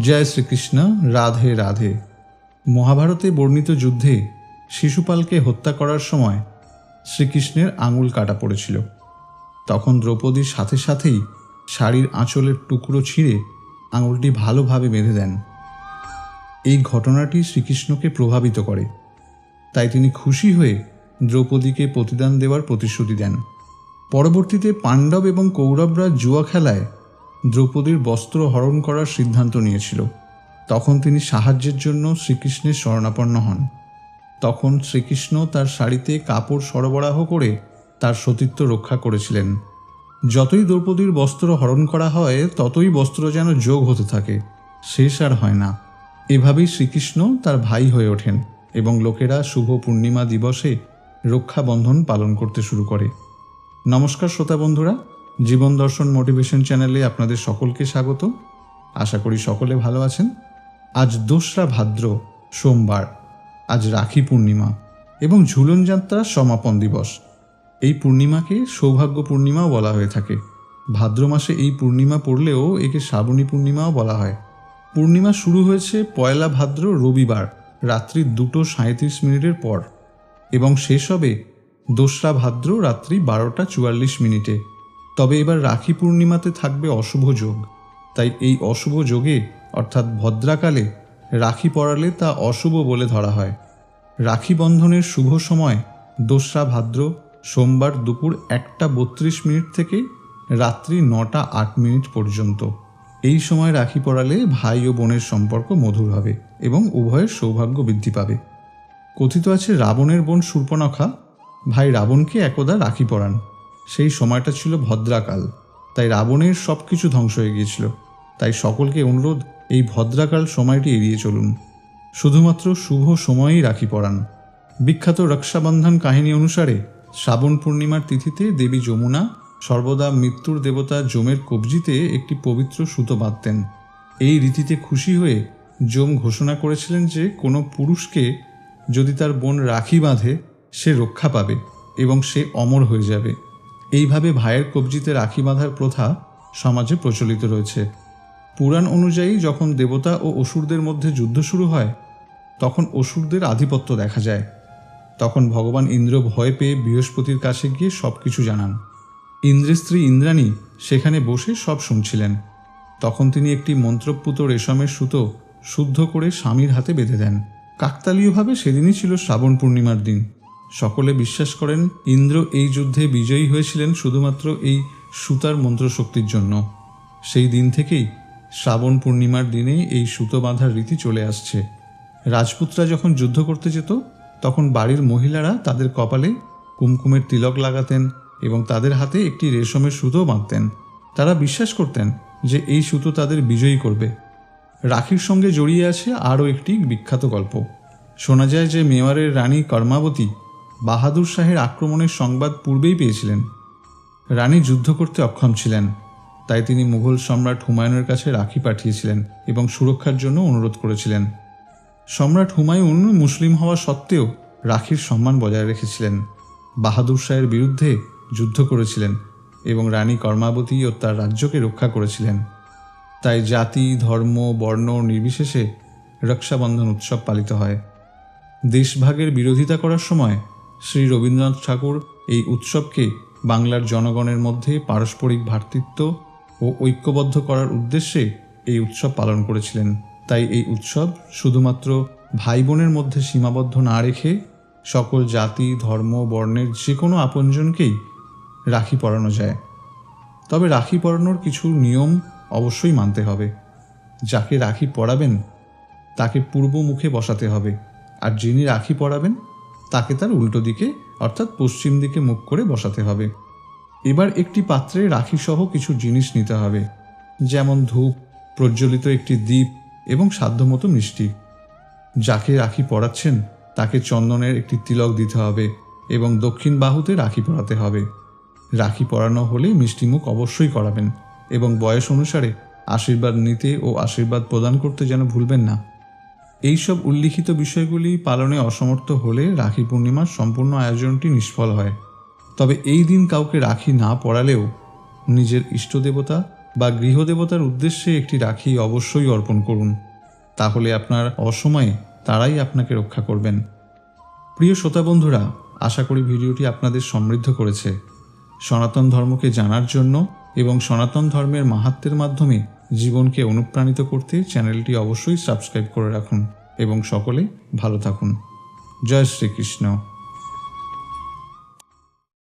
জয় শ্রীকৃষ্ণ, রাধে রাধে। মহাভারতে বর্ণিত যুদ্ধে শিশুপালকে হত্যা করার সময় শ্রীকৃষ্ণের আঙুল কাটা পড়েছিল। তখন দ্রৌপদীর সাথে সাথেই শাড়ির আঁচলের টুকরো ছিঁড়ে আঙুলটি ভালোভাবে বেঁধে দেন। এই ঘটনাটি শ্রীকৃষ্ণকে প্রভাবিত করে। তাই তিনি খুশি হয়ে দ্রৌপদীকে প্রতিদান দেওয়ার প্রতিশ্রুতি দেন। পরবর্তীতে পাণ্ডব এবং কৌরবরা জুয়া খেলায় দ্রৌপদীর বস্ত্র হরণ করার সিদ্ধান্ত নিয়েছিল। তখন তিনি সাহায্যের জন্য শ্রীকৃষ্ণের শরণাপন্ন হন। তখন শ্রীকৃষ্ণ তার শাড়িতে কাপড় সরবরাহ করে তার সতীত্ব রক্ষা করেছিলেন। যতই দ্রৌপদীর বস্ত্র হরণ করা হয়, ততই বস্ত্র যেন যোগ হতে থাকে, শেষ আর হয় না। এভাবেই শ্রীকৃষ্ণ তার ভাই হয়ে ওঠেন এবং লোকেরা শুভ পূর্ণিমা দিবসে রক্ষাবন্ধন পালন করতে শুরু করে। নমস্কার, শ্রোতা বন্ধুরা। জীবন দর্শন মোটিভেশন চ্যানেলে আপনাদের সকলকে স্বাগত। আশা করি সকলে ভালো আছেন। আজ দোসরা ভাদ্র, সোমবার। আজ রাখি পূর্ণিমা এবং ঝুলন যাত্রার সমাপন দিবস। এই পূর্ণিমাকে সৌভাগ্য পূর্ণিমাও বলা হয়ে থাকে। ভাদ্র মাসে এই পূর্ণিমা পড়লেও একে শ্রাবণী পূর্ণিমাও বলা হয়। পূর্ণিমা শুরু হয়েছে পয়লা ভাদ্র, রবিবার, রাত্রি দুটো সাঁত্রিশ মিনিটের পর এবং শেষ হবে দোসরা ভাদ্র, রাত্রি বারোটা চুয়াল্লিশ মিনিটে। তবে এবার রাখি পূর্ণিমাতে থাকবে অশুভ যোগ। তাই এই অশুভ যোগে, অর্থাৎ ভদ্রাকালে, রাখি পড়ালে তা অশুভ বলে ধরা হয়। রাখি বন্ধনের শুভ সময়, দোসরা ভাদ্র, সোমবার দুপুর একটা বত্রিশ মিনিট থেকে রাত্রি নটা আট মিনিট পর্যন্ত। এই সময় রাখি পড়ালে ভাই ও বোনের সম্পর্ক মধুর হবে এবং উভয়ের সৌভাগ্য বৃদ্ধি পাবে। কথিত আছে, রাবণের বোন শূর্পনখা ভাই রাবণকে একদা রাখি পরান। সেই সময়টা ছিল ভদ্রাকাল। তাই রাবণের সব কিছু ধ্বংস হয়ে গিয়েছিল। তাই সকলকে অনুরোধ, এই ভদ্রাকাল সময়টি এড়িয়ে চলুন। শুধুমাত্র শুভ সময়েই রাখি পড়ান বিখ্যাত রক্ষাবন্ধন কাহিনী অনুসারে শ্রাবণ পূর্ণিমার তিথিতে দেবী যমুনা, সর্বদা মৃত্যুর দেবতা যমের কবজিতে একটি পবিত্র সুতো বাঁধতেন। এই রীতিতে খুশি হয়ে যম ঘোষণা করেছিলেন যে কোনো পুরুষকে যদি তার বোন রাখি বাঁধে, সে রক্ষা পাবে এবং সে অমর হয়ে যাবে। এইভাবে ভাইয়ের কবজিতে রাখি বাঁধার প্রথা সমাজে প্রচলিত রয়েছে। পুরাণ অনুযায়ী যখন দেবতা ও অসুরদের মধ্যে যুদ্ধ শুরু হয়, তখন অসুরদের আধিপত্য দেখা যায়। তখন ভগবান ইন্দ্র ভয় পেয়ে বৃহস্পতির কাছে গিয়ে সব কিছু জানান। ইন্দ্রের স্ত্রী ইন্দ্রাণী সেখানে বসে সব শুনছিলেন। তখন তিনি একটি মন্ত্রপুত রেশমের সুতো শুদ্ধ করে স্বামীর হাতে বেঁধে দেন। কাকতালীয়ভাবে সেদিনই ছিল শ্রাবণ পূর্ণিমার দিন। সকলে বিশ্বাস করেন, ইন্দ্র এই যুদ্ধে বিজয়ী হয়েছিলেন শুধুমাত্র এই সুতার মন্ত্রশক্তির জন্য। সেই দিন থেকেই শ্রাবণ পূর্ণিমার দিনে এই সুতো বাঁধার রীতি চলে আসছে। রাজপুতরা যখন যুদ্ধ করতে যেত, তখন বাড়ির মহিলারা তাদের কপালে কুমকুমের তিলক লাগাতেন এবং তাদের হাতে একটি রেশমের সুতো বাঁধতেন। তারা বিশ্বাস করতেন যে এই সুতো তাদের বিজয়ী করবে। রাখির সঙ্গে জড়িয়ে আছে আরও একটি বিখ্যাত গল্প। শোনা যায় যে মেওয়ারের রানী কর্মাবতী বাহাদুর শাহের আক্রমণের সংবাদ পূর্বেই পেয়েছিলেন। রানী যুদ্ধ করতে অক্ষম ছিলেন, তাই তিনি মুঘল সম্রাট হুমায়ুনের কাছে রাখি পাঠিয়েছিলেন এবং সুরক্ষার জন্য অনুরোধ করেছিলেন। সম্রাট হুমায়ুন মুসলিম হওয়া সত্ত্বেও রাখির সম্মান বজায় রেখেছিলেন। বাহাদুর শাহের বিরুদ্ধে যুদ্ধ করেছিলেন এবং রানী কর্মাবতী ও তার রাজ্যকে রক্ষা করেছিলেন। তাই জাতি, ধর্ম, বর্ণ নির্বিশেষে রক্ষাবন্ধন উৎসব পালিত হয়। দেশভাগের বিরোধিতা করার সময় শ্রী রবীন্দ্রনাথ ঠাকুর এই উৎসবকে বাংলার জনগণের মধ্যে পারস্পরিক ভ্রাতৃত্ব ও ঐক্যবদ্ধ করার উদ্দেশ্যে এই উৎসব পালন করেছিলেন। তাই এই উৎসব শুধুমাত্র ভাই বোনের মধ্যে সীমাবদ্ধ না রেখে সকল জাতি, ধর্ম, বর্ণের যে কোনো আপনজনকেই রাখি পরানো যায়। তবে রাখি পরানোর কিছু নিয়ম অবশ্যই মানতে হবে। যাকে রাখি পরাবেন, তাকে পূর্ব মুখে বসাতে হবে। আর যিনি রাখি পরাবেন তাকে তার উল্টো দিকে, অর্থাৎ পশ্চিম দিকে মুখ করে বসাতে হবে। এবার একটি পাত্রে রাখি সহ কিছু জিনিস নিতে হবে, যেমন ধূপ, প্রজ্বলিত একটি দ্বীপ এবং সাধ্যমতো মিষ্টি। যাকে রাখি পরাচ্ছেন, তাকে চন্দনের একটি তিলক দিতে হবে এবং দক্ষিণ বাহুতে রাখি পরাতে হবে। রাখি পরানো হলে মিষ্টিমুখ অবশ্যই করাবেন এবং বয়স অনুসারে আশীর্বাদ নিতে ও আশীর্বাদ প্রদান করতে যেন ভুলবেন না। এইসব উল্লিখিত বিষয়গুলি পালনে অসমর্থ হলে রাখি পূর্ণিমার সম্পূর্ণ আয়োজনটি নিষ্ফল হয়। তবে এই দিন কাউকে রাখি না পড়ালেও নিজের ইষ্টদেবতা বা গৃহদেবতার উদ্দেশ্যে একটি রাখি অবশ্যই অর্পণ করুন। তাহলে আপনার অসময়ে তারাই আপনাকে রক্ষা করবেন। প্রিয় শ্রোতা বন্ধুরা, আশা করি ভিডিওটি আপনাদের সমৃদ্ধ করেছে। সনাতন ধর্মকে জানার জন্য এবং সনাতন ধর্মের মাহাত্মের মাধ্যমে জীবনকে অনুপ্রাণিত করতে চ্যানেলটি অবশ্যই সাবস্ক্রাইব করে রাখুন এবং সকলে ভালো থাকুন। জয় শ্রীকৃষ্ণ।